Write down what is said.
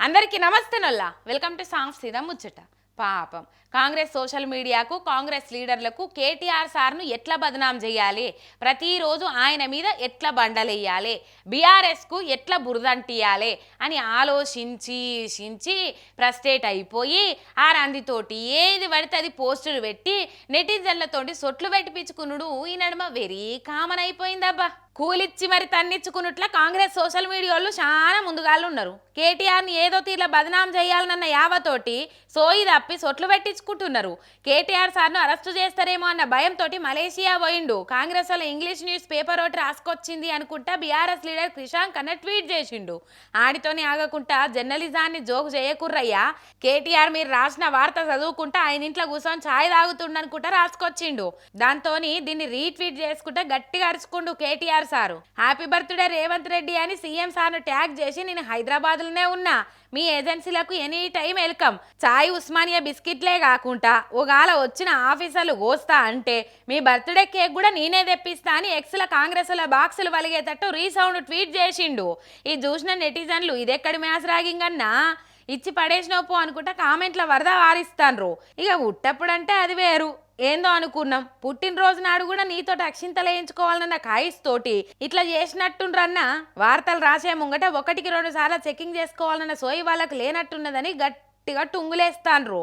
అందరికీ నమస్తే నల్లా. వెల్కమ్ టు సాంగ్స్ సీదా ముచ్చట. పాపం. కాంగ్రెస్ సోషల్ మీడియాకు కాంగ్రెస్ లీడర్లకు కేటీఆర్ సార్ను ఎట్లా బదనాం చేయాలి? ప్రతిరోజు ఆయన మీద ఎట్లా బండలేయాలి? బీఆర్ఎస్కు ఎట్లా బురదంటియాలి? అని ఆలోచించి చించి ఫ్రస్ట్రేట్ అయిపోయి ఆ రందితోటి ఏది పడితే అది పోస్టులు పెట్టి నెటిజన్లతోటి సొట్లు పెట్టిపించుకునుడు ఈ నడుమ వెరీ కామన్ అయిపోయిందబ్బా. కూలిచ్చి మరి తన్నిచ్చుకున్నట్ల కాంగ్రెస్ సోషల్ మీడియాలో చాలా ముందుగాళ్ళు ఉన్నారు. కేటీఆర్ని ఏదో తీర్ల బదనాం చేయాలన్న యావతోటి సోయి తప్పి సొట్లు పెట్టించుకుంటున్నారు. కేటీఆర్ సార్ను అరెస్టు చేస్తారేమో అన్న భయంతో మలేషియా పోయిండు. కాంగ్రెస్ వాళ్ళ ఇంగ్లీష్ న్యూస్ పేపర్ ఒకటి రాసుకొచ్చింది అనుకుంటా బీఆర్ఎస్ లీడర్ క్రిషాంక్ అన్న ట్వీట్ చేసిండు. ఆడితోనే ఆగకుండా జర్నలిజాన్ని జోకు చేయకుర్రయ్యా. కేటీఆర్ మీరు రాసిన వార్త చదువుకుంటా ఆయన ఇంట్లో కూర్చొని ఛాయ్ తాగుతుండనుకుంటా రాసుకొచ్చిండు. దాంతోని దీన్ని రీట్వీట్ చేసుకుంటా గట్టిగా అరుచుకుండు KTR sir happy birthday Revanth Reddy అని సీఎం సార్ను ట్యాగ్ చేసి నేను హైదరాబాద్లోనే ఉన్నా. మీ ఏజెన్సీలకు ఎనీ టైం వెల్కమ్. చాయ్ ఉస్మానియా బిస్కెట్లే కాకుండా ఒకవేళ వచ్చిన ఆఫీసర్లు కోస్తా అంటే మీ బర్త్డే కేక్ కూడా నేనే తెప్పిస్తా అని ఎక్స్ల కాంగ్రెస్ల బాక్సులు వలిగేటట్టు రీసౌండ్ ట్వీట్ చేసిండు. ఇది చూసిన నెటిజన్లు ఇదెక్కడి మ్యాచ్ రాగింగ్ అన్నా? ఇచ్చి పడేసినావు పో అనుకుంటా కామెంట్ల వరద వారిస్తాన్రు. ఇక ఉట్టప్పుడంటే అది వేరు. ఏందో అనుకున్నాం. పుట్టినరోజు నాడు కూడా నీతో అక్షింతలు వేయించుకోవాలన్న కాయిస్ తోటి ఇట్లా చేసినట్టుండ్రన్న వార్తలు రాసే ముంగట ఒకటికి రెండు సార్లు చెకింగ్ చేసుకోవాలన్న సోయి వాళ్ళకు లేనట్టున్నదని గట్టిగా టుంగులేస్తాన్రు.